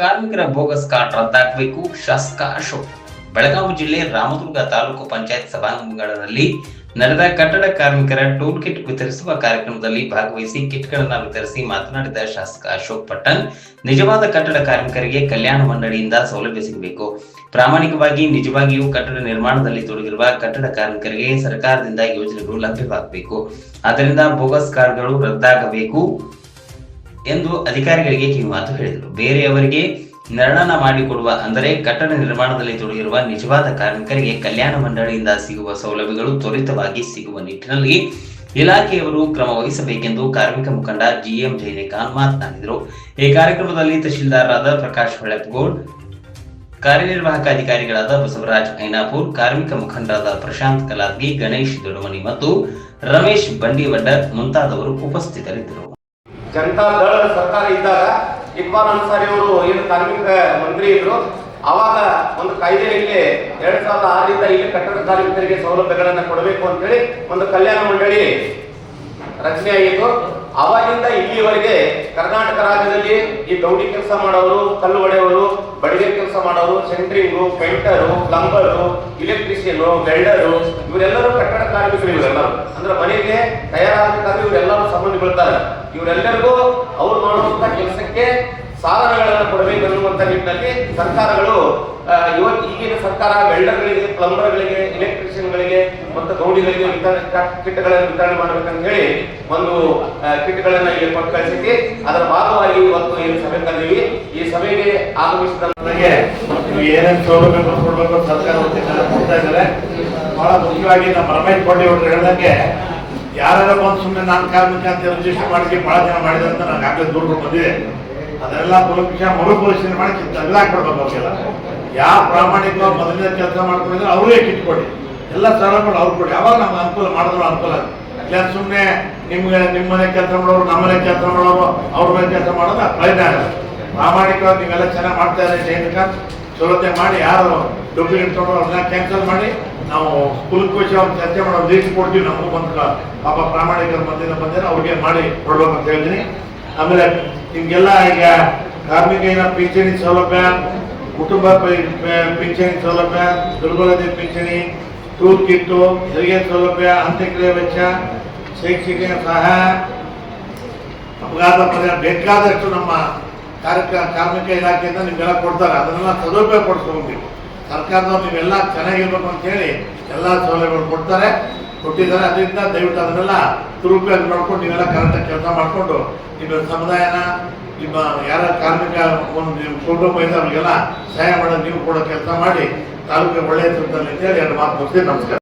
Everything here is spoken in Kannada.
ಕಾರ್ಮಿಕರ ಬೋಗಸ್ ಕಾರ್ಡ್ ರದ್ದಾಗಬೇಕು. ಶಾಸಕ ಅಶೋಕ್. ಬೆಳಗಾವಿ ಜಿಲ್ಲೆ ರಾಮದುರ್ಗ ತಾಲೂಕು ಪಂಚಾಯತ್ ಸಭಾಂಗಣದಲ್ಲಿ ನಡೆದ ಕಟ್ಟಡ ಕಾರ್ಮಿಕರ ಟೂಲ್ ಕಿಟ್ ವಿತರಿಸುವ ಕಾರ್ಯಕ್ರಮದಲ್ಲಿ ಭಾಗವಹಿಸಿ ಕಿಟ್ಗಳನ್ನು ವಿತರಿಸಿ ಮಾತನಾಡಿದ ಶಾಸಕ ಅಶೋಕ್ ಪಟ್ಟಣ್, ನಿಜವಾದ ಕಟ್ಟಡ ಕಾರ್ಮಿಕರಿಗೆ ಕಲ್ಯಾಣ ಮಂಡಳಿಯಿಂದ ಸೌಲಭ್ಯ ಸಿಗಬೇಕು. ಪ್ರಾಮಾಣಿಕವಾಗಿ ನಿಜವಾಗಿಯೂ ಕಟ್ಟಡ ನಿರ್ಮಾಣದಲ್ಲಿ ತೊಡಗಿರುವ ಕಟ್ಟಡ ಕಾರ್ಮಿಕರಿಗೆ ಸರ್ಕಾರದಿಂದ ಯೋಜನೆಗಳು ಲಭ್ಯವಾಗಬೇಕು. ಆದ್ದರಿಂದ ಬೋಗಸ್ ಕಾರ್ಡ್ಗಳು ರದ್ದಾಗಬೇಕು. ಎಂದು ಅಧಿಕಾರಿಗಳಿಗೆ ಕಿವಿಮಾತು ಹೇಳಿದರು. ಬೇರೆಯವರಿಗೆ ನಿರ್ಣಯ ಮಾಡಿಕೊಡುವ, ಅಂದರೆ ಕಟ್ಟಡ ನಿರ್ಮಾಣದಲ್ಲಿ ತೊಡಗಿರುವ ನಿಜವಾದ ಕಾರ್ಮಿಕರಿಗೆ ಕಲ್ಯಾಣ ಮಂಡಳಿಯಿಂದ ಸಿಗುವ ಸೌಲಭ್ಯಗಳು ತ್ವರಿತವಾಗಿ ಸಿಗುವ ನಿಟ್ಟಿನಲ್ಲಿ ಇಲಾಖೆಯವರು ಕ್ರಮ ವಹಿಸಬೇಕೆಂದು ಕಾರ್ಮಿಕ ಮುಖಂಡ ಜಿಎಂ ಜೈನೇಖಾನ್ ಮಾತನಾಡಿದರು. ಈ ಕಾರ್ಯಕ್ರಮದಲ್ಲಿ ತಹಶೀಲ್ದಾರರಾದ ಪ್ರಕಾಶ್ ಹೊಳೆಪ್ಗೋಡ್, ಕಾರ್ಯನಿರ್ವಾಹಕ ಅಧಿಕಾರಿಗಳಾದ ಬಸವರಾಜ್ ಐನಾಪುರ್, ಕಾರ್ಮಿಕ ಮುಖಂಡರಾದ ಪ್ರಶಾಂತ್ ಕಲಾದ್ಗಿ ಗಣೇಶ್ ದೊಡಮನಿ ಮತ್ತು ರಮೇಶ್ ಬಂಡಿವಡ್ಡರ್ ಮುಂತಾದವರು ಉಪಸ್ಥಿತರಿದ್ದರು. ಜನತಾ ದಳ ಸರ್ಕಾರ ಇದ್ದಾಗ ಇಕ್ಬಾಲ್ ಅನ್ಸಾರಿ ಅವರು ಏನು ಕಾರ್ಮಿಕ ಮಂತ್ರಿ ಇದ್ರು ಅವಾಗ ಒಂದು ಕಾಯ್ದೆಯಲ್ಲಿ ಎರಡ್ ಸಾವಿರದ ಆರರಿಂದ ಇಲ್ಲಿ ಕಟ್ಟಡ ಕಾರ್ಮಿಕರಿಗೆ ಸೌಲಭ್ಯಗಳನ್ನ ಕೊಡಬೇಕು ಅಂತೇಳಿ ಒಂದು ಕಲ್ಯಾಣ ಮಂಡಳಿ ರಚನೆ ಆಗಿತ್ತು. ಅವಾಗಿಂದ ಇಲ್ಲಿವರೆಗೆ ಕರ್ನಾಟಕ ರಾಜ್ಯದಲ್ಲಿ ಈ ಗೌಡಿ ಕೆಲಸ ಮಾಡೋರು, ಕಲ್ಲು ಒಡೆಯವರು ಬಡಿಗೆ ಕೆಲಸ ಮಾಡೋರು, centering, painter, plumber, electrician, welder ಇವರೆಲ್ಲರೂ ಕಟ್ಟಡ ಕಾರ್ಮಿಕರು ಇವರೆಲ್ಲರೂ. ಅಂದ್ರೆ ಮನೆಗೆ ತಯಾರಾಗಬೇಕಾದ್ರೆ ಇವರೆಲ್ಲರೂ ಸಂಬಂಧ ಬೀಳ್ತಾರೆ ಇವರೆಲ್ಲರಿಗೂ ಅವ್ರು ಮಾಡುವಂತ ಕೆಲಸಕ್ಕೆ ಸಾಧನಗಳನ್ನು ಕೊಡಬೇಕು ಅನ್ನುವಂತ ನಿಟ್ಟಿನಲ್ಲಿ ಸರ್ಕಾರಗಳು ಇವತ್ತು ಈಗಿನ ಸರ್ಕಾರ ವೆಲ್ಡರ್ಗಳಿಗೆ, ಪ್ಲಂಬರ್ಗಳಿಗೆ ಇಲೆಕ್ಟ್ರಿಷಿಯನ್ಗಳಿಗೆ ಮತ್ತು ಗೌಡಿಗಳಿಗೆ ಕಿಟ್ಗಳನ್ನು ವಿತರಣೆ ಮಾಡಬೇಕಂತ ಹೇಳಿ ಒಂದು ಕಿಟ್ಗಳನ್ನ ಇಲ್ಲಿ ಕಳಿಸಿದ್ವಿ. ಅದರ ಭಾಗವಾಗಿ ಇವತ್ತು ಏನು ಸಭೆ ಕರೆದಿವಿ. ಈ ಸಭೆಗೆ ಆಗಮಿಸಿದ ನನಗೆ ಏನೇನು ಸೌಲಭ್ಯಗಳು ಕೊಡಬೇಕು ಸರ್ಕಾರ ಕೊಡ್ತಾ ಬಹಳ ಮುಖ್ಯವಾಗಿ ನಮ್ಮ ರಮೇಶ್ ಅವರು ಹೇಳ್ದಂಗೆ ಯಾರು ಬಂದು ಸುಮ್ಮನೆ ನಾನು ಕಾರ್ಮಿಕ ಅಂತ ರಿಜಿಸ್ಟರ್ ಬಹಳ ಜನ ಮಾಡಿದೆ ಅಂತ ನನಗೆ ಆಗಲೇ ದೂರ ಬಂದಿದೆ. ಅದೆಲ್ಲ ಪುಲಕ್ಷ ಮರುಪರಿಶೀಲನೆ ಮಾಡಿ ತೆಗೆದಾಕ್ಬಿಡ್ಬೇಕು ಅವ್ರಿಗೆಲ್ಲ. ಯಾವ ಪ್ರಾಮಾಣಿಕವಾಗಿ ಮೊದಲನೇ ಕೆಲಸ ಮಾಡ್ಕೊಂಡಿದ್ರೆ ಅವರೇ ಕಿಟ್ಕೊಡಿ ಎಲ್ಲ ಸೌಲಭ್ಯಗಳು ಅವ್ರು ಕೊಡಿ. ಅವಾಗ ನಮ್ಗೆ ಅನುಕೂಲ ಮಾಡಿದ್ರು ಅನುಕೂಲ. ಇಲ್ಲ ಸುಮ್ಮನೆ ನಿಮ್ಗೆ ನಿಮ್ಮ ಮನೆ ಕೆಲಸ ಮಾಡೋರು ನಮ್ಮ ಮನೆ ಕೆಲಸ ಮಾಡೋರು, ಅವ್ರ ಮನೆ ಕೆಲಸ ಮಾಡೋದು ಪ್ರಯತ್ನ ಆಗಲ್ಲ ಪ್ರಾಮಾಣಿಕವಾಗಿ ನೀವೆಲ್ಲ ಚೆನ್ನಾಗಿ ಮಾಡ್ತಾ ಇದ್ದಾರೆ ಜೈನಿಕಾಂತ್ ಸೌಲಭ್ಯ ಮಾಡಿ, ಯಾರು ಡೂಪ್ಲಿಕೇಟ್ ತೊಗೊಂಡು ಅದನ್ನ ಕ್ಯಾನ್ಸಲ್ ಮಾಡಿ, ನಾವು ಸ್ಕೂಲ್ ಅವ್ರು ಚರ್ಚೆ ಮಾಡೋ ಲೀಸ್ಟ್ ಕೊಡ್ತೀವಿ, ನಮಗೂ ಬಂದ ಪಾಪ ಪ್ರಾಮಾಣಿಕರು ಮಧ್ಯೆ ಬಂದಿರ ಅವ್ರಿಗೆ ಮಾಡಿ ಕೊಡ್ಬೇಕಂತ ಹೇಳ್ತೀನಿ. ಆಮೇಲೆ ಹಿಂಗೆಲ್ಲ ಈಗ ಕಾರ್ಮಿಕ ಏನ ಪಿಂಚಣಿ ಸೌಲಭ್ಯ, ಕುಟುಂಬ ಪಿಂಚಣಿ ಸೌಲಭ್ಯ, ದುರ್ಬಲತೆ ಪಿಂಚಣಿ ಟೂರ್ ಕಿಟ್ಟು ಹೆರಿಗೆ ಸೌಲಭ್ಯ, ಅಂತ್ಯಕ್ರಿಯೆ ವೆಚ್ಚ, ಶೈಕ್ಷಣಿಕ ಸಹಾಯ, ಅಪಘಾತ ಬೇಕಾದಷ್ಟು ನಮ್ಮ ಕಾರ್ಮಿಕ ಕಾರ್ಮಿಕ ಇಲಾಖೆಯಿಂದ ನಿಮ್ಗೆಲ್ಲ ಕೊಡ್ತಾರೆ. ಅದನ್ನೆಲ್ಲ ಸದುಪಯೋಗ ಪಡಿಸ್ಕೊಂಡ್ಬೇಕು ಸರ್ಕಾರದವ್ರು ನೀವೆಲ್ಲ ಚೆನ್ನಾಗಿರ್ಬೇಕು ಅಂತೇಳಿ ಎಲ್ಲ ಸೌಲಭ್ಯಗಳು ಕೊಡ್ತಾರೆ. ಕೊಟ್ಟಿದ್ದಾರೆ. ಅದರಿಂದ ದಯವಿಟ್ಟು ಅದನ್ನೆಲ್ಲ ದುರುಪಯೋಗ ಮಾಡ್ಕೊಂಡು ನೀವೆಲ್ಲ ಕರೆಕ್ಟಾಗಿ ಕೆಲಸ ಮಾಡಿಕೊಂಡು ನಿಮ್ಮ ಸಮುದಾಯನ, ನಿಮ್ಮ ಯಾರ ಕಾರ್ಮಿಕ ಒಂದು ನಿಮ್ಮ ಕುಟುಂಬ ಇದೆ ಅವರಿಗೆಲ್ಲ ಸಹಾಯ ಮಾಡೋದು ನೀವು ಕೂಡ ಕೆಲಸ ಮಾಡಿ ತಾಲೂಕಿಗೆ ಒಳ್ಳೆಯ ಅಂತ ಹೇಳಿ ಎರಡು ಮಾತು ಮುಗಿಸಿ ನಮಸ್ಕಾರ.